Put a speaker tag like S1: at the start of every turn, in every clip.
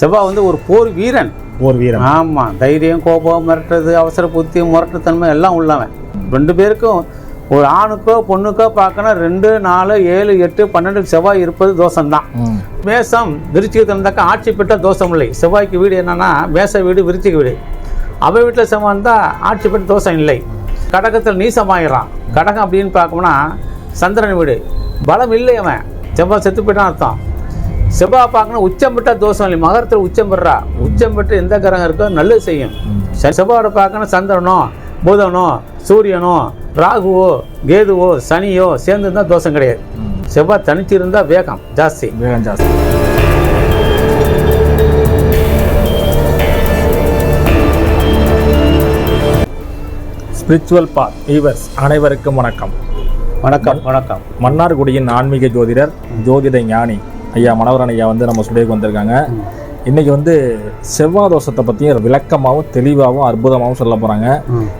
S1: செவ்வாய் வந்து ஒரு போர் வீரன்.
S2: ஒரு வீரம்
S1: ஆமாம் தைரியம் கோபம் மிரட்டுறது அவசர புத்தி முரட்டுத்தன்மை எல்லாம் உள்ளவன். ரெண்டு பேருக்கும் ஒரு ஆணுக்கோ பொண்ணுக்கோ பார்க்கணும் ரெண்டு நாலு ஏழு எட்டு பன்னெண்டு செவ்வாய் இருப்பது தோஷம்தான். மேசம் விருச்சிகத்தில் இருந்தாக்கா ஆட்சி பெற்ற தோஷம் இல்லை செவ்வாய்க்கு வீடு என்னன்னா மேச வீடு விருச்சிக வீடு. அவ வீட்டில் செவ்வாய் இருந்தால் ஆட்சி பெற்ற தோஷம் இல்லை. கடகத்தில் நீசமாயிடுறான் கடகம் அப்படின்னு பார்க்கணும்னா சந்திரன் வீடு. பலம் இல்லை அவன். செவ்வாய் செத்து போயிட்டான் அர்த்தம். செவ்வாய் பார்க்கணும் உச்சம் பெற்ற தோஷம் இல்லை மகரத்தில் உச்சம் பெறா. உச்சம் பெற்று எந்த கிரகம் இருக்கோ நல்லது செய்யும். செவ்வாயோட பார்க்கணும் சந்திரனோ புதனோ சூரியனோ ராகுவோ கேதுவோ சனியோ சேர்ந்து இருந்தால் தோஷம் கிடையாது. செவ்வாய் தனிச்சு இருந்தால் வேகம் ஜாஸ்தி.
S2: வேகம் ஜாஸ்தி. ஸ்பிரிச்சுவல் பாத் ஈவர்ஸ் அனைவருக்கும் வணக்கம்.
S1: வணக்கம் வணக்கம்.
S2: மன்னார்குடியின் ஆன்மீக ஜோதிடர் ஜோதிட ஞானி ஐயா மனோகரன் ஐயா வந்து நம்ம ஸ்டுடியோக்கு வந்திருக்காங்க. இன்னைக்கு வந்து செவ்வாய் தோஷத்தை பற்றியும் விளக்கமாகவும் தெளிவாகவும் அற்புதமாகவும் சொல்ல போகிறாங்க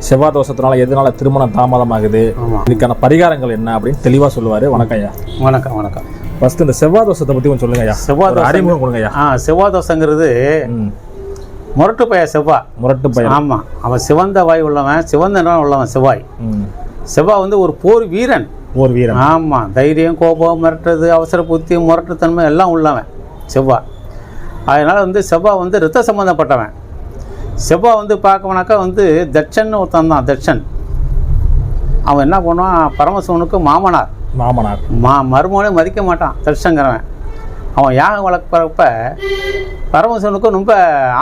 S2: செவ்வாய் தோஷத்தினால எதனால திருமணம் தாமதமாகுது? இதுக்கான பரிகாரங்கள் என்ன அப்படின்னு தெளிவாக சொல்லுவார். வணக்கம் ஐயா.
S1: வணக்கம் வணக்கம்.
S2: ஃபர்ஸ்ட் இந்த செவ்வாய் தோஷத்தை பற்றி கொஞ்சம் சொல்லுங்க ஐயா.
S1: செவ்வாய்
S2: அறிமுகம் கொடுங்க ஐயா.
S1: ஆ செவ்வாய் தோஷங்கிறது. முரட்டு பைய செவ்வாய்
S2: முரட்டு பையன்.
S1: ஆமாம் அவன் சிவந்த வாய் உள்ளவன் சிவந்த நிறம் உள்ளவன் செவ்வாய். செவ்வாய் வந்து ஒரு போர் வீரன்.
S2: ஒரு வீரன்.
S1: ஆமாம் தைரியம் கோபம் மிரட்டுறது அவசர புத்தி முரட்டுத்தன்மை எல்லாம் உள்ளவன் செவ்வாய் அதனால் வந்து செவ்வாய் வந்து ரத்த சம்மந்தப்பட்டவன் செவ்வாய் வந்து பார்க்கணுனாக்கா வந்து தட்சன் ஒருத்தன் தான் தட்சன். அவன் என்ன பண்ணுவான்? பரமசிவனுக்கு மாமனார்.
S2: மாமனார்.
S1: மா மருமகனே மதிக்க மாட்டான் தட்சங்கிறவன் அவன் யாகம் வளர்க்குறப்ப பரமசிவனுக்கும் ரொம்ப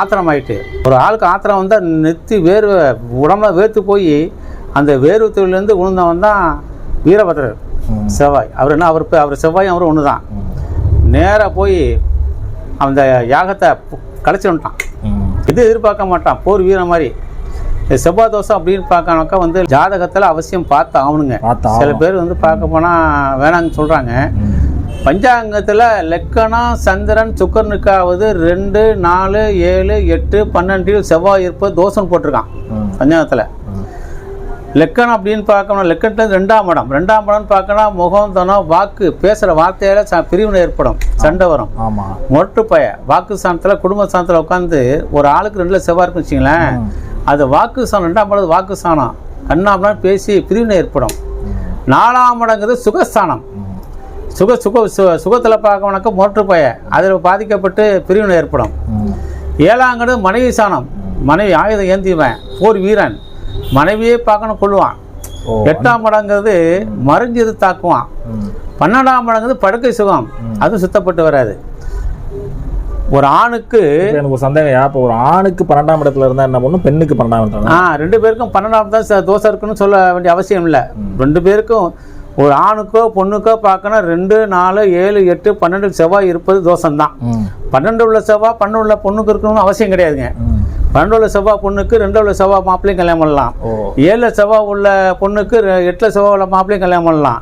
S1: ஆத்திரம் ஆயிட்டு ஒரு ஆளுக்கு ஆத்திரம் வந்தால் நெத்தி வேர்வை உடம்புல வேர்த்து போய் அந்த வேர்வை தொழிலேருந்து விழுந்தவன் தான் வீரபத்ரர். செவ்வாய் அவர் என்ன அவர் அவர் செவ்வாயும் அவரும் ஒன்று தான். நேராக போய் அந்த யாகத்தை கலைச்சி வந்துட்டான். இது எதிர்பார்க்க மாட்டான் போர் வீரன் மாதிரி செவ்வாய் தோசம் அப்படின்னு பார்க்கனாக்கா வந்து ஜாதகத்தில் அவசியம் பார்த்து ஆகணுங்க சில பேர் வந்து பார்க்க போனால் வேணாங்கன்னு சொல்கிறாங்க. பஞ்சாங்கத்தில் லெக்கணம் சந்திரன் சுக்கரனுக்காவது ரெண்டு நாலு ஏழு எட்டு பன்னெண்டில் செவ்வாய் இருப்பது தோஷம் போட்டிருக்கான். பஞ்சாங்கத்தில்
S2: ம்.
S1: லெக்கணம் அப்படின்னு பார்க்கணும் லெக்கணத்துல ரெண்டாம் இடம் ரெண்டாம் இடம் பார்க்கணும் முகம் தனம் வாக்கு பேசுகிற வார்த்தையால ச பிரிவினை ஏற்படும். சண்டை வரும்.
S2: ஆமா.
S1: மொட்டு பய வாக்கு ஸ்தானத்தில் குடும்ப ஸ்தானத்தில் உட்காந்து ஒரு ஆளுக்கு ரெண்டுல செவ்வாய் இருக்குன்னு வச்சுங்களேன். அது வாக்கு ஸ்தானம் ரெண்டாம் இடம் வாக்கு ஸ்தானம். கண்ணாமலாம் பேசி பிரிவினை ஏற்படும். நாலாம் இடங்கிறது சுகஸ்தானம். சுக சுக சுகத்தில் பார்க்கணுனாக்கா மொட்டு பய அதில் பாதிக்கப்பட்டு பிரிவினை ஏற்படும். ஏழாங்கிறது மனைவி ஸ்தானம். மனைவி ஆயுதம் ஏந்திவன் போர் வீரன். மனைவியே பார்க்கணும் கொள்ளுவான் எட்டாம் இடங்கிறது மறைஞ்சது தாக்குவான். பன்னெண்டாம் இடங்கிறது படுக்கை சுகம். அதுவும் சுத்தப்பட்டு வராது. ஒரு ஆணுக்கு
S2: எனக்கு ஒரு சந்தேகம் இப்போ ஒரு ஆணுக்கு பன்னெண்டாம் இடத்துல இருந்தா என்ன பண்ணும்? பெண்ணுக்கு பன்னெண்டாம் இடத்துல
S1: ஆ ரெண்டு பேருக்கும் பன்னெண்டாம் தான் தோசை இருக்குன்னு சொல்ல வேண்டிய அவசியம் இல்லை. ரெண்டு பேருக்கும் ஒரு ஆணுக்கோ பொண்ணுக்கோ பார்க்கணும். ரெண்டு நாலு ஏழு எட்டு பன்னெண்டு செவ்வாய் இருப்பது தோஷம்தான்.
S2: ம்.
S1: பன்னெண்டு உள்ள செவ்வாய் பன்னெண்டு உள்ள பொண்ணுக்கு இருக்கணும்னு அவசியம் கிடையாதுங்க.
S2: ம்.
S1: பன்னெண்டு உள்ள செவ்வாய் பொண்ணுக்கு ரெண்டு உள்ள செவ்வாய் மாப்பிள்ளையும் கல்யாணம் பண்ணலாம். ஏழில் செவ்வாய் உள்ள பொண்ணுக்கு எட்டில் செவ்வாய் உள்ள மாப்பிள்ளையும் கல்யாணம் பண்ணலாம்.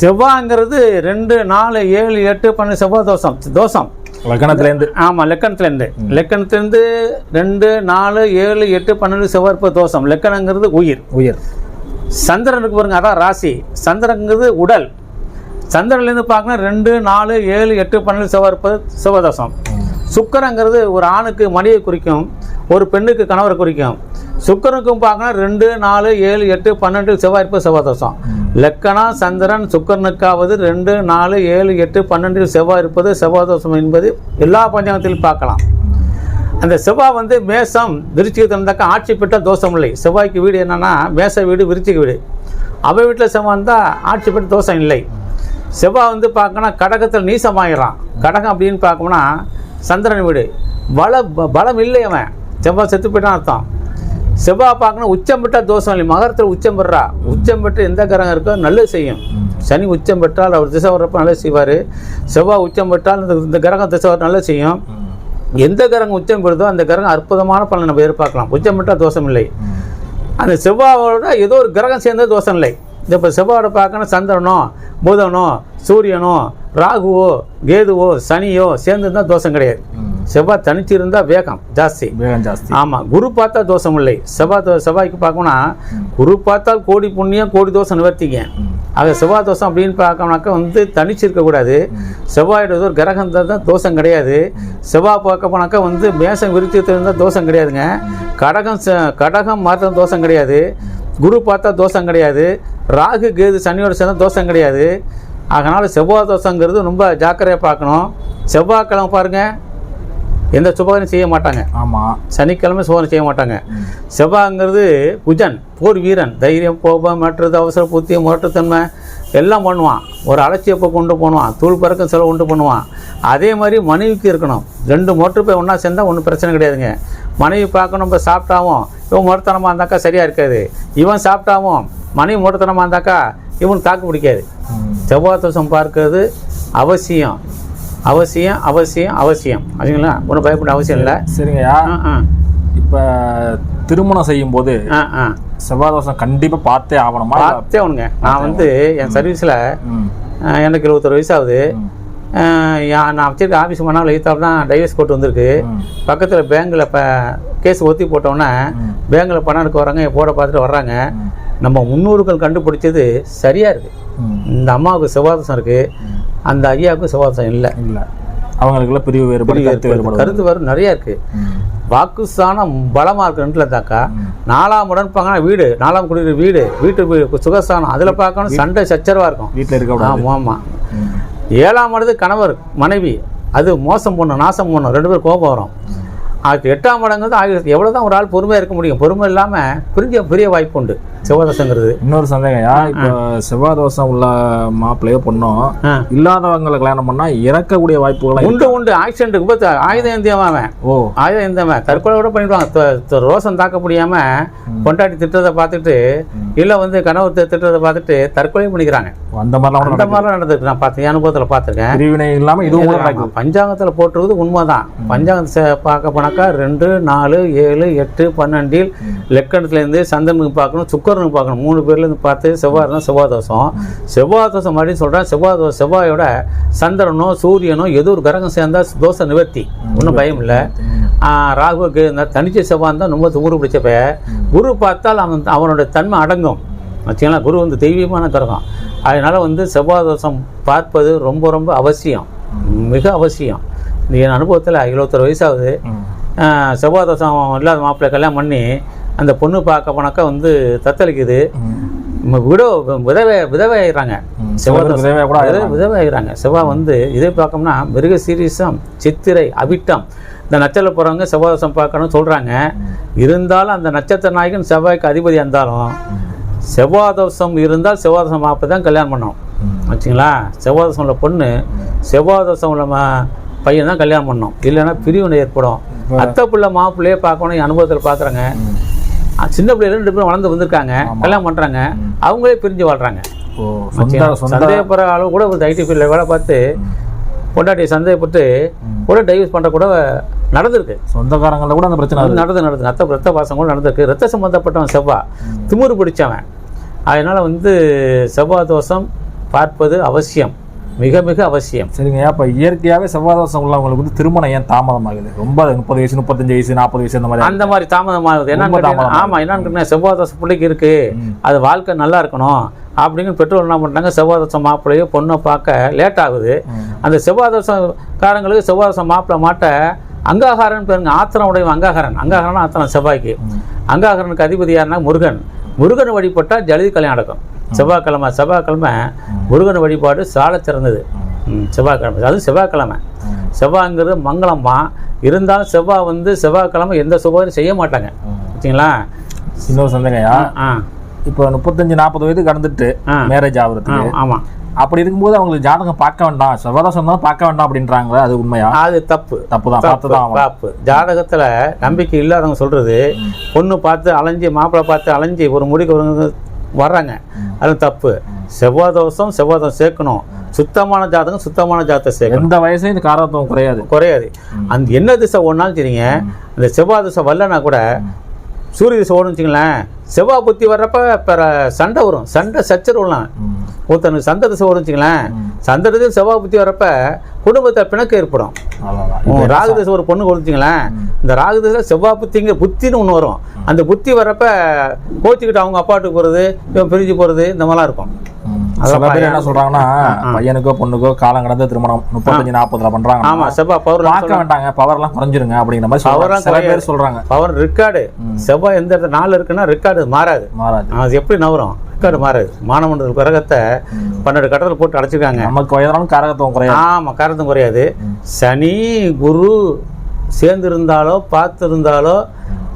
S1: செவ்வாய்ங்கிறது ரெண்டு நாலு ஏழு எட்டு பன்னெண்டு செவ்வாய் தோஷம். தோஷம்.
S2: லக்னத்துல இருந்து
S1: ஆமாம் லக்கணத்துலேருந்து லக்கணத்துலேருந்து ரெண்டு நாலு ஏழு எட்டு பன்னெண்டு செவ்வாய் இருப்பது தோஷம். லக்கணங்கிறது உயிர்.
S2: உயர்.
S1: சந்திரனுக்கு பாருங்க அதான் ராசி. சந்திரனுங்கிறது உடல். சந்திரன்லேருந்து பார்க்கணும் ரெண்டு நாலு ஏழு எட்டு பன்னெண்டு செவ்வாய் இருப்பது செவ்வாதோஷம் சுக்கரங்கிறது ஒரு ஆணுக்கு மனைவியை குறிக்கும் ஒரு பெண்ணுக்கு கணவரை குறிக்கும். சுக்கரனுக்கும் பார்க்கணும் ரெண்டு நாலு ஏழு எட்டு பன்னெண்டு செவ்வாய் இருப்பது செவ்வாதோஷம் லக்கணம் சந்திரன் சுக்கரனுக்காவது ரெண்டு நாலு ஏழு எட்டு பன்னெண்டில் செவ்வாய் இருப்பது செவ்வாதோஷம் என்பது எல்லா பஞ்சாங்கத்திலும் பார்க்கலாம். அந்த செவ்வாய் வந்து மேசம் விருச்சிகத்தில் இருந்தாக்கா ஆட்சி பெற்ற தோஷம் இல்லை. செவ்வாய்க்கு வீடு என்னன்னா மேச வீடு விருச்சிக வீடு. அவ வீட்டில் செவ்வாய் இருந்தால் ஆட்சி பெற்ற தோஷம் இல்லை. செவ்வாய் வந்து பார்க்கணும் கடகத்தில் நீசமாயிடுறான். கடகம் அப்படின்னு பார்க்கணும்னா சந்திரன் வீடு. பல பலம் இல்லை அவன். செவ்வாய் செத்து போயிட்டான் அர்த்தம். செவ்வாய் பார்க்கணும் உச்சம் பெற்றால் தோஷம் இல்லை. மகரத்தில் உச்சம் பெறா. உச்சம் பெற்று எந்த கிரகம் இருக்கோ நல்லது செய்யும். சனி உச்சம் பெற்றால் அவர் திசை வர்றப்ப நல்லது செய்வார். செவ்வாய் உச்சம் பெற்றால் இந்த இந்த கிரகம் திசை வர நல்லது செய்யும். எந்த கிரகம் உச்சம் பெறுதோ அந்த கிரகம் அற்புதமான பலனை நம்ம எதிர்பார்க்கலாம். உச்சம் பெற்றால் தோஷம் இல்லை. அந்த செவ்வாவோட ஏதோ ஒரு கிரகம் சேர்ந்த தோஷம் இல்லை. இந்த இப்போ செவ்வாயோட பார்க்கணும் சந்திரனோ புதனோ சூரியனோ ராகுவோ கேதுவோ சனியோ சேர்ந்து தான் தோஷம் கிடையாது. செவ்வாய் தனிச்சு இருந்தால் வேகம் ஜாஸ்தி.
S2: வேகம் ஜாஸ்தி.
S1: ஆமாம் குரு பார்த்தா தோஷம் இல்லை. செவ்வாய் தோ- செவ்வாய்க்கு பார்க்கணும்னா குரு பார்த்தால் கோடி புண்ணியம் கோடி தோஷம் நிவர்த்திங்க. ஆக செவ்வாய் தோஷம் அப்படின்னு பார்க்கணும்னாக்கா வந்து தனிச்சு இருக்கக்கூடாது செவ்வாயோட ஒரு கிரகம் தான் தோஷம் கிடையாது. செவ்வாய் பார்க்க போனாக்கா வந்து மேசம் விருத்தி இருந்தால் தோஷம் கிடையாதுங்க. கடகம் கடகம் மாற்ற தோஷம் கிடையாது. குரு பார்த்தா தோஷம் கிடையாது. ராகு கேது சனியோட சேர்ந்தா தோஷம் கிடையாது. அதனால் செவ்வாய் தோஷங்கிறது ரொம்ப ஜாக்கிரதையாக பார்க்கணும். செவ்வாய்க்கிழமை பாருங்கள் எந்த சுபகாரியம் செய்ய மாட்டாங்க.
S2: ஆமா.
S1: சனிக்கிழமை சோதனை செய்ய மாட்டாங்க. செவ்வாய்ங்கிறது குஜன் போர் வீரன் தைரியம் கோபம் மற்றது அவசர புத்தி முரட்டுத்தன்மை எல்லாம் பண்ணுவான். ஒரு அலட்சியப்பை கொண்டு போனுவான் தூள் பறக்கம் செலவு கொண்டு பண்ணுவான். அதே மாதிரி மனைவிக்கு இருக்கணும். ரெண்டு மோட்டர் போய் ஒன்றா சேர்ந்தால் ஒன்றும் பிரச்சனை கிடையாதுங்க. மனைவி பார்க்கணும் நம்ம சாப்பிட்டாவும் இவன் முரட்டனமாக இருந்தாக்கா சரியாக இருக்காது. இவன் சாப்பிட்டாவும் மனைவி முரட்டத்தனமாக இருந்தாக்கா இவனுக்கு தாக்கு பிடிக்காது. செவ்வாய் தோஷம் பார்க்கறது அவசியம். அவசியம் அவசியம் அவசியம். அதுங்களா ஒன்றும் பயப்பட அவசியம் இல்லை.
S2: சரிங்கய்யா. இப்ப திருமணம் செய்யும் போது
S1: ஆ ஆ.
S2: செவ்வாய் தோஷம் கண்டிப்பா பார்த்தே ஆகணுமா?
S1: பார்த்தே அவனுங்க நான் வந்து என் சர்வீஸில். எனக்கு இருபத்தொரு வயசு ஆகுது நான் வச்சிருக்க ஆஃபீஸ் பண்ணால் எழுத்தாப் தான் டைவர்ஸ் கோர்ட் வந்திருக்கு. பக்கத்தில் பேங்க்கில் இப்போ கேஸ் ஒத்தி போட்டோன்னே
S2: ம்.
S1: பேங்க்கில் பணம் எடுக்க வராங்க போட பார்த்துட்டு வர்றாங்க. நம்ம முன்னோர்கள் கண்டுபிடிச்சது சரியாக இருக்குது. இந்த அம்மாவுக்கு செவ்வாதசம் இருக்குது அந்த ஐயாவுக்கும் செவ்வாதசம் இல்லை.
S2: இல்ல. அவங்களுக்குள்ள பிரிவு வேறுபாடு கருத்து
S1: கருத்து வரும் நிறைய இருக்குது. வாக்குஸ்தானம் பலமாக இருக்குன்ட்டுல தாக்கா.
S2: ம்.
S1: நாலாம் உடன் பார்க்கணும் வீடு நாலாம் குடியிருப்பு வீடு வீட்டு வீ- சுகஸ்தானம் அதில் பார்க்கணும் சண்டை சச்சரவாக இருக்கும்.
S2: வீட்டுல இருக்க
S1: ஆமாம் ஆமாம். ஏழாம் இடத்து கணவர் மனைவி அது மோசம் பண்ணும் நாசம் பண்ணும் ரெண்டு பேரும் கோபம் வரும். அது எட்டாம் இடங்கிறது ஆயிரத்தி எவ்வளோ தான் ஒரு ஆள் பொறுமையாக இருக்க முடியும். பொறுமை இல்லாமல் பிரிஞ்ச பெரிய வாய்ப்பு உண்டு. செவ்வாதசங்கிறது
S2: இன்னொரு சந்தேகம்யா இப்போ செவ்வாய் தோஷம் உள்ள மாப்பிள்ளையோ பொண்ணும். இல்லாதவங்களை கல்யாணம் பண்ணா இறக்கக்கூடிய வாய்ப்புகள்
S1: உண்டு உண்டு. ஆக்சிடென்ட் விபத்து ஆயுதம் ஏந்தியவன்
S2: ஓ.
S1: ஆயுதம் ஏந்தவன் தற்கொலை கூட பண்ணிடுவாங்க ரோசம் தாக்க முடியாமல் பொண்டாட்டி திட்டுறதை பார்த்துட்டு இல்லை வந்து தி- திட்டுறதை பார்த்துட்டு தற்கொலை பண்ணிக்கிறாங்க.
S2: அந்த மாதிரிலாம்
S1: அந்த மாதிரிலாம் நடந்திருக்கு. நான் பார்த்து அனுபவத்தில் பார்த்துருக்கேன்.
S2: பிரிவினை இல்லாம இதுவும்
S1: பஞ்சாங்கத்தில் போட்டுறது உண்மைதான். பஞ்சாங்கத்தை பார்க்க போனாக்கா ரெண்டு நாலு ஏழு எட்டு பன்னெண்டில் லெக்கணத்துலேருந்து சந்திரனுக்கு பார்க்கணும். சுக்கரனுக்கு பார்க்கணும். மூணு பேர்லேருந்து பார்த்து செவ்வாய் தான் செவ்வாய் தோஷம் செவ்வாய் தோஷம் மாதிரி சொல்கிறேன் செவ்வாய் தோஷம் செவ்வாயோட சந்திரனோ சூரியனோ ஏதோ ஒரு கிரகம் சேர்ந்தா தோஷ நிவர்த்தி. ஒன்றும் பயம் இல்லை. ராகுக்கு இந்த தனிச்ச செவ்வாய் தான் ரொம்ப குரு பிடிச்சப்ப குரு பார்த்தால் அவன் அவனோட தன்மை அடங்கும். வச்சுங்களா குரு வந்து தெய்வீகமான கிரகம். அதனால வந்து செவ்வாய் தோஷம் பார்ப்பது ரொம்ப ரொம்ப அவசியம். மிக அவசியம். என் அனுபவத்தில் இருபத்தொரு வயசாகுது
S2: ம்.
S1: ஆஹ், செவ்வாய் தோஷம் இல்லாத மாப்பிள்ளை கல்யாணம் பண்ணி அந்த பொண்ணு பார்க்க போனாக்கா வந்து தத்தளிக்குது. விடோ விதவை விதவை
S2: சிலருக்கு
S1: தோஷம்
S2: விதவை ஆயிடுறாங்க.
S1: செவ்வாய் வந்து இதே பார்க்கணும்னா மிருக சீரிசம் சித்திரை அவிட்டம். இந்த நட்சத்திர போகிறவங்க செவ்வாய் தோஷம் பார்க்கணும்னு சொல்கிறாங்க இருந்தாலும் அந்த நட்சத்திர நாயகன் செவ்வாய்க்கு அதிபதி இருந்தாலும் செவ்வாய் தோஷம் இருந்தால் செவ்வாய் தோஷம் மாப்பை தான் கல்யாணம் பண்ணணும்
S2: ம்.
S1: வச்சுங்களா? செவ்வாய் தோஷம் உள்ள பொண்ணு செவ்வாய் தோஷம் உள்ள பையன் தான் கல்யாணம் பண்ணணும் இல்லைன்னா பிரிவினை ஏற்படும். அத்தை பிள்ளை மாப்பிள்ளையே பார்க்கணும் என் அனுபவத்தில் பார்க்குறாங்க சின்ன பிள்ளைல ரெண்டு பேரும் வளர்ந்து வந்திருக்காங்க. கல்யாணம் பண்ணுறாங்க அவங்களே பிரிஞ்சு வாழ்கிறாங்க சந்தேகப்படுற அளவு கூட ஒரு ஐடி ஃபீல்டில் வேலை பார்த்து பொண்டாட்டியை சந்தேகப்பட்டு கூட டைவர்ஸ் பண்ணுற கூட நடந்திருக்கு.
S2: சொந்தக்காரங்கள கூட அந்த பிரச்சனை.
S1: நடந்து நடந்து ரத்த ரத்த பாசம் கூட நடந்திருக்கு. ரத்த சம்பந்தப்பட்டவன் செவ்வாய் திமிரு பிடிச்சவன். அதனால வந்து செவ்வாய் தோஷம் பார்ப்பது அவசியம். மிக மிக அவசியம்.
S2: சரிங்க அப்ப இயற்கையாவே செவ்வாய் தோஷம் உள்ளவங்களுக்கு வந்து திருமணம் ஏன் தாமதமாகுது? ரொம்ப முப்பது வயசு முப்பத்தஞ்சு வயசு நாற்பது வயசு அந்த மாதிரி
S1: அந்த மாதிரி தாமதமாகுது. என்னன்னு
S2: ரொம்ப
S1: கேட்டீங்கன்னா,
S2: தாமதமாகுது.
S1: ஆமா என்னன்னு செவ்வாய் தோஷம் பிள்ளைக்கு இருக்கு.
S2: ம்.
S1: அது வாழ்க்கை நல்லா இருக்கணும். அப்படின்னு பெற்றோர் என்ன பண்ணுறாங்க செவ்வாய் தோஷம் மாப்பிள்ளையோ பொண்ணை பார்க்க லேட் ஆகுது. அந்த செவ்வாய் தோஷம் காரங்களுக்கு செவ்வாய் தோஷம் மாப்பிள்ளை மாட்ட அங்காகாரன் பேருங்க ஆத்திரம் உடைய அங்காகாரன். அங்காகாரன் ஆத்திரம் செவ்வாய்க்கு. அங்காகரனுக்கு அதிபதி யாருன்னா முருகன். முருகன் வழிபட்டால் ஜலதி கல்யாணம் நடக்கும். செவ்வாய்க்கிழமை செவ்வாய்க்கிழமை முருகன் வழிபாடு சால சிறந்தது செவ்வாய்க்கிழமை. அதுவும் செவ்வாய்க்கிழமை. செவ்வாய்ங்கிறது மங்களம்மா இருந்தாலும் செவ்வாய் வந்து செவ்வாய்க்கிழமை எந்த சுபகாரம் செய்ய மாட்டாங்க. பார்த்தீங்களா
S2: இன்னொரு சந்தேகம்யா
S1: ஆ
S2: இப்போ முப்பத்தஞ்சு நாற்பது வயது கடந்துட்டு. மேரேஜ்
S1: ஆ
S2: ஆகுறதுக்கு
S1: ஆமாம்
S2: அப்படி இருக்கும்போது அவங்களுக்கு ஜாதகம் பார்க்க வேண்டாம். செவ்வாய் தோஷம் தான் பார்க்க வேண்டாம் அப்படின்றாங்களே அது உண்மையா?
S1: அது தப்பு.
S2: தப்பு தான். பார்த்து தான்.
S1: தப்பு ஜாதகத்தில் நம்பிக்கை இல்லாதவங்க சொல்கிறது பொண்ணு பார்த்து அலைஞ்சு மாப்பிள்ளை பார்த்து அலைஞ்சு ஒரு முடிக்கு ஒரு வர்றாங்க. அது தப்பு. செவ்வாய் தோஷம் செவ்வாய் தோஷம் சேர்க்கணும். சுத்தமான ஜாதகம் சுத்தமான ஜாதகத்தை சேர்க்கணும்.
S2: எந்த வயசும் இந்த காரத்துவம் குறையாது.
S1: குறையாது. அந்த என்ன திசை ஓடினாலும் சரிங்க அந்த செவ்வாய் திசை வரலனா கூட சூரிய திசை ஓடுன்னு வச்சுங்களேன் செவ்வாய் புத்தி வர்றப்ப பிற சண்டை வரும். சண்டை சச்சரவுலாம். ஒருத்தனுக்கு சண்டை திசை ஓடுன்னு வச்சுங்களேன் திசை செவ்வாய் புத்தி வர்றப்ப குடும்பத்தை பிணக்கு ஏற்படும். ராகு திசை ஒரு பொண்ணு கொடுத்தீங்களேன் இந்த ராகு திசை செவ்வாய் புத்திங்க புத்தின்னு ஒன்று வரும். அந்த புத்தி வர்றப்ப கோச்சிக்கிட்டு அவங்க அப்பாட்டுக்கு போகிறது இவன் பிரிஞ்சு போகிறது இந்த மாதிரிலாம் இருக்கும்.
S2: சில பேர் என்ன சொல்றாங்கன்னா பையனுக்கோ பொண்ணுக்கோ காலம் கடந்த திருமணம் முப்பத்தஞ்சு நாற்பதுல பண்றாங்க.
S1: ஆமா செவ்வாய் பவர்
S2: பார்க்க வேண்டாங்க பவர் எல்லாம் குறைஞ்சிருங்க அப்படிங்கிற மாதிரி
S1: Power-லாம்
S2: சில. பேர் சொல்றாங்க.
S1: பவர் ரெக்கார்டு செவ்வாய் எந்த இடத்துல நாலு இருக்குன்னா ரெக்கார்டு மாறாது.
S2: மாறாது.
S1: அது எப்படி நவரும் ரெக்கார்டு மாறாது. மானமண்டல கிரகத்தை பன்னெண்டு கட்டத்தில் போட்டு அடைச்சிருக்காங்க.
S2: நமக்கு வயதானாலும் காரகத்துவம் குறையாது.
S1: ஆமா காரணம் குறையாது. சனி குரு சேர்ந்து இருந்தாலோ பார்த்து இருந்தாலோ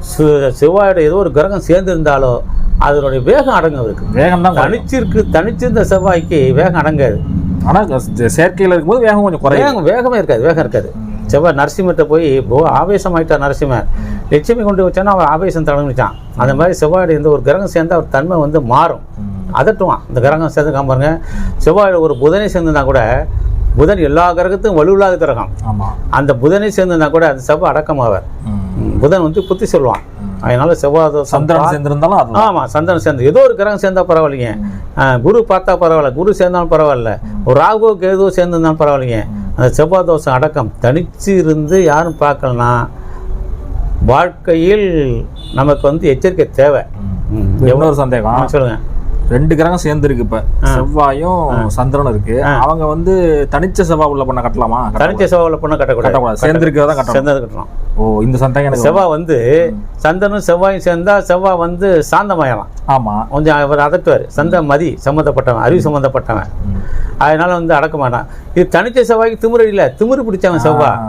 S1: சு- செவ்வாயோட ஏதோ ஒரு கிரகம் சேர்ந்து இருந்தாலோ அதனுடைய வேகம் அடங்கும் இருக்கு
S2: வேகம் தான்.
S1: தனிச்சிருக்கு தனிச்சிருந்த செவ்வாய்க்கு வேகம் அடங்காது.
S2: ஆனா சே- செயற்கையில இருக்கும்போது வேகம் கொஞ்சம் குறையும்.
S1: வேகம் வேகமே இருக்காது வேகம் இருக்காது. செவ்வாய் நரசிம்மத்தை போய் ஓ ஆவேசமாயிட்டார் நரசிம்மர். லட்சுமி கொண்டு வச்சானா அவன் ஆவேசம் தொடங்கிச்சான் அந்த மாதிரி செவ்வாயோட எந்த ஒரு கிரகம் சேர்ந்தா அவர் தன்மை வந்து மாறும். அதட்டுவான். இந்த கிரகம் சேர்ந்து பாருங்க. செவ்வாயோட ஒரு புதனை சேர்ந்துனா கூட புதன் எல்லா கிரகத்துக்கும் வலுவில்லாத கிரகம். அந்த புதனை சேர்ந்துனா கூட அந்த செவ்வாய் அடக்கமாவார். புதன் வந்து புத்தி சொல்லுவான். அதனால செவ்வாய்
S2: சந்திரன் சேர்ந்திருந்தாலும் அது
S1: ஆமா சந்திரன் சேர்ந்து ஏதோ ஒரு கிரகம் சேர்ந்தா பரவாயில்லைங்க. குரு பார்த்தா பரவாயில்ல. குரு சேர்ந்தாலும் பரவாயில்ல. ஒரு ராகுவோ கேதுவோ சேர்ந்திருந்தாலும் பரவாயில்லைங்க. அந்த செவ்வாய் தோஷம் அடக்கம். தனிச்சு இருந்து யாரும் பார்க்கலனா வாழ்க்கையில் நமக்கு வந்து எச்சரிக்கை தேவை.
S2: இன்னொரு சந்தேகம்.
S1: ஆ, சொல்லுங்க.
S2: ரெண்டு கிரகம் சேர்ந்து இருக்கு இப்ப செவ்வாயும் சந்திரனும் இருக்கு. அவங்க வந்து தனிச்ச செவ்வாய் உள்ள பண்ண கட்டலாமா?
S1: தனிச்ச செவ்வாயில் பொண்ணு கட்டக்கூடாது.
S2: சேர்ந்து இருக்கிறதா கட்டணும். ஓ இந்த சந்தேகம் எனக்கு
S1: செவ்வாய் வந்து சந்திரனும் செவ்வாயும் சேர்ந்தா செவ்வாய் வந்து சாந்தமாயலாம்
S2: ஆமா.
S1: கொஞ்சம் அவர் அதட்டுவார். சந்த மதி சம்மந்தப்பட்டவன் அறிவு சம்மந்தப்பட்டவன். அதனால வந்து அடக்க மாட்டான். இது தனிச்ச செவ்வாய்க்கு திமிரு இல்லை. திமிரு பிடிச்சவன் செவ்வாய்.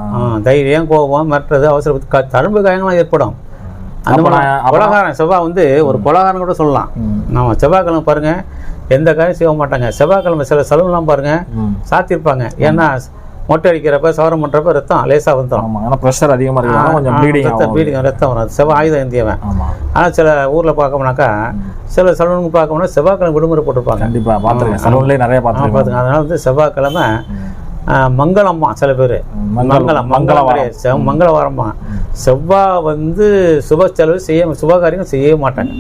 S1: தைரியம் கோபம் மற்றது அவசர க- தழும்பு காயங்களாம் ஏற்படும். அந்த கொலகாரன் செவ்வாய் வந்து ஒரு கொலகாரன் கூட சொல்லலாம். நம்ம செவ்வாய்க்கிழமை பாருங்க எந்த காரியம் செய்ய மாட்டாங்க. செவ்வாய்க்கிழமை சில செலவுலாம் பாருங்க
S2: ம்.
S1: சாத்தியிருப்பாங்க. ஏன்னா மொட்டை அடிக்கிறப்ப சவரம் பண்றப்ப ரத்தம் லேசா வந்துடும்
S2: ஏன்னா ப்ரெஷர் அதிகமா இருக்கிறதுனால கொஞ்சம் ப்ளீடிங்
S1: பீடிங் ரத்தம் வரும் செவ்வாய் ஆயுதம் ஏந்தியவன்.
S2: ஆமா.
S1: ஆனால் சில ஊரில் பார்க்கணும்னாக்கா சில சலூனுக்கு பார்க்கணும்னா செவ்வாய்க்கிழமை விடுமுறை போட்டிருப்பாங்க.
S2: கண்டிப்பா பாத்துருக்கேன் சலூன்லயே நிறைய பாத்துருக்கேன்
S1: பார்த்துங்க அதனால வந்து செவ்வாய்க்கிழமை மங்களம்மா சில பேர்.
S2: மங்களம்
S1: மங்களம் மங்களவாரம்மா. செவ்வாய் வந்து சுப செலவு செய்ய சுபகாரியம் செய்யவே மாட்டாங்க.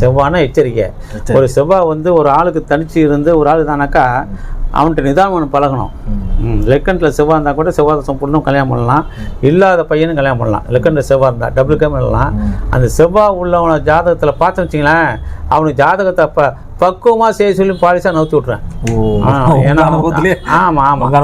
S1: செவ்வாய்னா எச்சரிக்கை. ஒரு செவ்வாய் வந்து ஒரு ஆளுக்கு தனிச்சு இருந்து ஒரு ஆள் தானாக்கா அவன்கிட்ட நிதானம் பழகணும். லெக்கண்டில் செவ்வாய் இருந்தால் கூட செவ்வாய் பொண்ணும் கல்யாணம் பண்ணலாம். இல்லாத பையனும் கல்யாணம் பண்ணலாம். லெக்கண்டில் செவ்வாய் இருந்தால் டபுள் கேம் பண்ணலாம். அந்த செவ்வாய் உள்ளவன ஜாதகத்தில் பார்த்து வச்சிங்களேன் அவனுக்கு ஜாதகத்தை ப பக்குவமாக செய்ய சொல்லி பாலிசாக நவுத்தி விட்றேன் ஏன்னா ஆமாம் ஆமாம்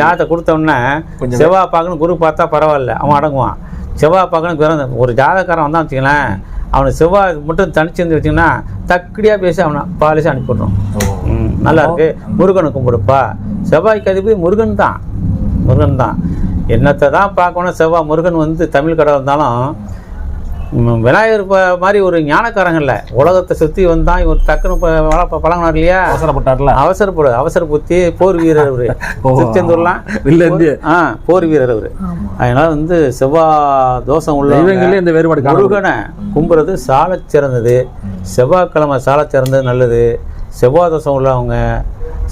S1: ஜாதகத்தை கொடுத்த உடனே
S2: கொஞ்சம்
S1: செவ்வாய் பார்க்கணும் குரு பார்த்தா பரவாயில்ல அவன் அடங்குவான். செவ்வாய் பார்க்கணும் ஒரு ஜாதகக்காரன் வந்தான் வச்சுங்களேன் அவனுக்கு செவ்வாய் மட்டும் தனிச்சிருந்து வச்சிங்கன்னா தக்கடியாக பேசி அவனை பாலிசி அனுப்பி விட்றோம்
S2: ஓ.
S1: ம், நல்லா இருக்கு முருகனை கும்பிடுப்பா செவ்வாய்க்கு அதிபதி முருகன் தான். முருகன் தான். என்னத்தை தான் பார்க்கணும்? செவ்வாய் முருகன் வந்து தமிழ் கடவுள் இருந்தாலும் விநாயகர் மாதிரி ஒரு ஞானக்காரங்க இல்லை. உலகத்தை சுற்றி வந்தான் இவர் டக்குன்னு பழங்கினார் இல்லையா?
S2: அவசரப்பட்டார்ல?
S1: அவசரப்படு அவசர புத்தி போர் வீரர் அவரு. திருச்செந்தூர்லாம்
S2: இல்ல
S1: ஆ போர் வீரர் அவரு அதனால வந்து செவ்வாய் தோஷம் உள்ள
S2: இந்த வேறுபாடு
S1: முருகனை கும்புறது சாலச் சிறந்தது செவ்வாய்க்கிழமை சாலச் சிறந்தது நல்லது. செவ்வாய் தோஷம் உள்ளவங்க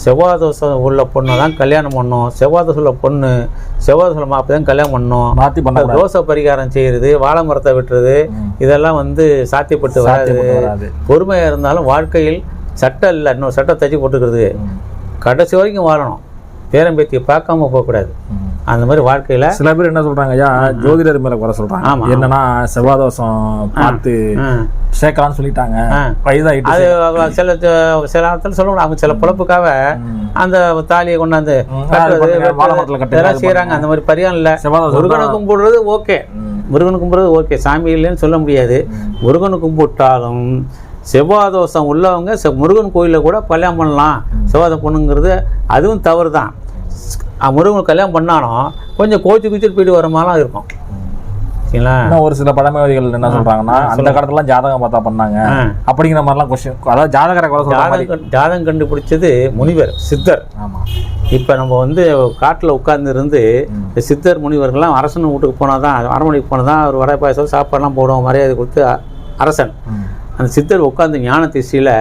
S1: செவ்வாய் தோஷம் உள்ள பொண்ணை தான் கல்யாணம் பண்ணணும் செவ்வாய் தோஷம் உள்ள பொண்ணு செவ்வாய் தோஷம் மாப்பி தான் கல்யாணம் பண்ணணும்
S2: மாத்தி பண்ண
S1: தோசை பரிகாரம் செய்யறது வாழை மரத்தை வெட்டுறது இதெல்லாம் வந்து சாத்தியப்பட்டு வராது. பொறுமையாக இருந்தாலும் வாழ்க்கையில் சட்டம் இல்லை இன்னொரு சட்டம் தச்சு போட்டுக்கிறது. கடைசி வரைக்கும் வாழணும். பேரம்பேத்தியை பார்க்காம போகக்கூடாது. அந்த மாதிரி வாழ்க்கையில்
S2: சில பேர் என்ன சொல்றாங்க ஐயா ஜோதிடர் மேல குறை சொல்றாங்க.
S1: ஆமா.
S2: என்னன்னா செவ்வாய் தோஷம் பார்த்து சேர்க்கலாம்னு சொல்லிட்டாங்க.
S1: ஆ.
S2: வயதாயிட்டு
S1: அது சில சில இடத்துல சொல்ல அவங்க சில பொழப்புக்காக அந்த தாலியை கொண்டாந்து. கட்டுறது, செய்கிறாங்க அந்த மாதிரி பரிகாரம் இல்லை. முருகனை கும்பிடுறது ஓகே. முருகனை கும்பிடுறது ஓகே. சாமி இல்லைன்னு சொல்ல முடியாது. முருகனை கும்பிட்டாலும் செவ்வாய் தோஷம் உள்ளவங்க முருகன் கோயிலில் கூட கல்யாணம் பண்ணலாம். செவ்வாய் பொண்ணுங்கிறது அதுவும் தவறு தான் முருகன் கல்யாணம் பண்ணாலும் கொஞ்சம் கோச்சு குச்சிட்டு போயிட்டு வர மாதிரிலாம் இருக்கும். சரிங்களா?
S2: ஒரு சில பழமைவாதிகள் என்ன சொல்றாங்கன்னா அந்த காலத்துல ஜாதகம் பார்த்தா பண்ணாங்க. அப்படிங்கிற மாதிரிலாம் கொஸ்டின் அதாவது ஜாதகரை குறை
S1: ஜாதகம் ஜாதகம் கண்டுபிடிச்சது முனிவர் சித்தர்.
S2: ஆமா.
S1: இப்போ நம்ம வந்து காட்டில் உட்கார்ந்து இருந்து இந்த சித்தர் முனிவர்கள்லாம் அரசன் வீட்டுக்கு போனால் தான் அரண்மனைக்கு போனால் தான் அவர் வடை பாயசம் சாப்பாடுலாம் போடுவோம் மரியாதை கொடுத்து அரசன். அந்த சித்தர் உட்கார்ந்து ஞான திசையில்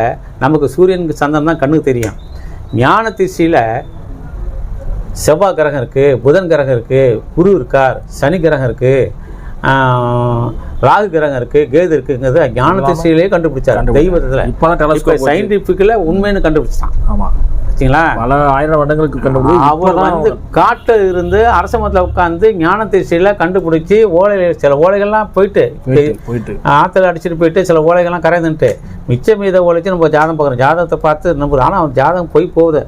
S1: நமக்கு சூரியனுக்கு சந்திரன் தான் கண்ணுக்கு தெரியும். ஞான திசையில் செவ்வாய் கிரகம் இருக்குது புதன் கிரகம் இருக்குது குரு இருக்கார் சனி கிரகம் இருக்குது ராகு கிரகம் இருக்குது கேது இருக்குங்கிறத ஞான திசையிலே கண்டுபிடிச்சார் தெய்வத்தில். இப்போ சயின்டிஃபிக்கில் உண்மைன்னு கண்டுபிடிச்சான்
S2: ஆமா.
S1: வச்சுங்களா
S2: பல ஆயிரம் வருடங்களுக்கு கண்டுபிடி
S1: அவர் வந்து காட்டில் இருந்து அரச மரத்தில் உட்காந்து ஞான திசையில கண்டுபிடிச்சி ஓலை சில ஓலைகள்லாம் போயிட்டு
S2: போயிட்டு
S1: ஆற்றுல அடிச்சுட்டு போயிட்டு சில ஓலைகள்லாம் கரைந்துன்ட்டு. மிச்சம் மீத ஓலைச்சு நம்ம ஜாதகம் பார்க்குறோம் ஜாதகத்தை பார்த்து நம்ம ஆனால் அவன் ஜாதகம் பொய் போகுது.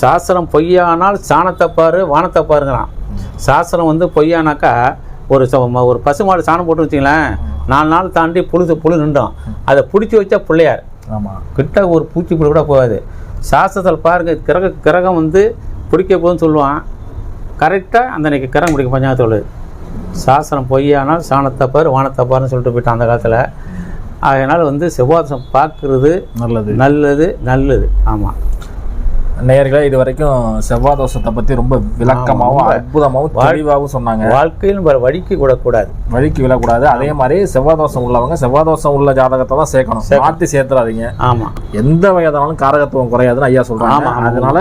S1: சாஸ்திரம் பொய்யானால் சாணத்தை பாரு வானத்தை பாருங்கிறான். சாஸ்திரம் வந்து பொய்யானாக்கா ஒரு ஒரு பசுமாடு சாணம் போட்டு வச்சிங்களேன் நாலு நாள் தாண்டி புழு புழு நின்றோம். அதை பிடிச்சி வச்சா பிள்ளையார்.
S2: ஆமா.
S1: கிட்ட ஒரு பூச்சி புழு கூட போகாது. சாஸ்திரத்தில் பாருங்க கிரக கிரகம் வந்து பிடிக்க போகுதுன்னு சொல்லுவான். கரெக்டாக அந்த கிரகம் பிடிக்கும் பஞ்சாயத்தோடு சாஸ்திரம் பொய்யானால் சாணத்தை பாரு வானத்தை பாருன்னு சொல்லிட்டு போயிட்டான் அந்த காலத்தில். அதனால் வந்து செவ்வாதம் பார்க்குறது
S2: நல்லது.
S1: நல்லது நல்லது. ஆமாம்
S2: நேயர்களே இது வரைக்கும் செவ்வாய் தோஷத்தை பத்தி ரொம்ப விளக்கமாவும்
S1: ரொம்ப.
S2: அற்புதமாவும் தெளிவாகவும் சொன்னாங்க.
S1: வாழ்க்கையில் வ- வழிக்கு கூடக்கூடாது
S2: வழிக்கு விழக்கூடாது. அதே மாதிரி செவ்வாய் தோஷம் உள்ளவங்க செவ்வாய் தோஷம் உள்ள ஜாதகத்தை தான் சேர்க்கணும். மாத்தி சேர்த்துறாதீங்க.
S1: ஆமாம்
S2: எந்த வயதானாலும் காரகத்துவம் குறையாதுன்னு ஐயா சொல்றாங்க. அதனால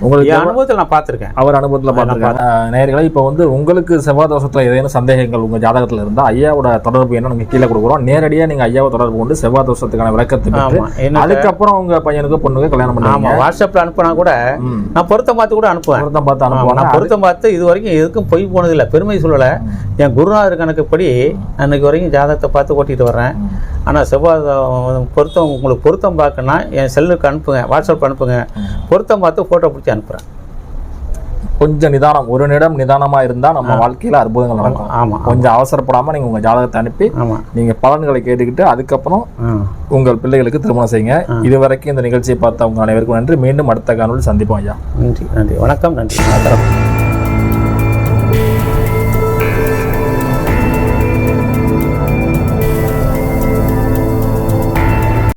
S1: உங்களுக்கு அனுபவத்தில் நான் பார்த்துருக்கேன்.
S2: அவர் அனுபவத்தில் பார்த்துருக்காங்க நேயர்களே இப்போ வந்து உங்களுக்கு செவ்வாய் தோஷத்தில் ஏதேனும் சந்தேகங்கள் உங்கள் ஜாதகத்தில் இருந்தால் ஐயாவோட தொடர்பு என்ன நீங்கள் கீழே கொடுக்குறோம். நேரடியாக நீங்கள் ஐயாவை தொடர்பு கொண்டு செவ்வாய் தோஷத்துக்கான விளக்கத்தை பெற்று
S1: ஆமாம் என்ன
S2: அதுக்கப்புறம் உங்க பையனுக்கு பொண்ணுக்கு கல்யாணம் பண்ணுவாங்க.
S1: ஆமாம் வாட்ஸ்அப்பில் அனுப்புனா கூட. நான் பொருத்தம் பார்த்து கூட அனுப்புவேன்.
S2: பொருத்தம் பார்த்து
S1: ஆமா,
S2: அனுப்புவாங்க.
S1: நான் பொருத்தம் பார்த்து இது வரைக்கும் எதுக்கும் பொய் போனதில்லை. பெருமை சொல்லலை. என் குருநாதர் கணக்குப்படி அன்னைக்கு வரைக்கும் ஜாதகத்தை பார்த்து ஓட்டிட்டு வர்றேன். ஆனால் செவ்வாய் பொருத்தம் உங்களுக்கு பொருத்தம் பார்க்கணும்னா என் செல்லுக்கு அனுப்புங்க வாட்ஸ்அப் அனுப்புங்க. பொருத்தம் பார்த்து ஃபோட்டோ பிடிச்சி அனுப்புகிறேன்
S2: கொஞ்சம் நிதானம் ஒரு நிமிடம் நிதானமா இருந்தா நம்ம வாழ்க்கையில அற்புதங்கள் நடக்கும்.
S1: ஆமாம்
S2: கொஞ்சம் அவசரப்படாம நீங்க உங்க ஜாதகத்தை அனுப்பி
S1: ஆமாம்
S2: நீங்க பலன்களை கேட்டுக்கிட்டு அதுக்கப்புறம் உங்கள் பிள்ளைகளுக்கு திருமணம் செய்யுங்க. இதுவரைக்கும் இந்த நிகழ்ச்சியை பார்த்த உங்க அனைவருக்கும் நன்றி. மீண்டும் அடுத்த காணொலி சந்திப்போம் ஐயா.
S1: நன்றி நன்றி. வணக்கம் நன்றி. வணக்கம்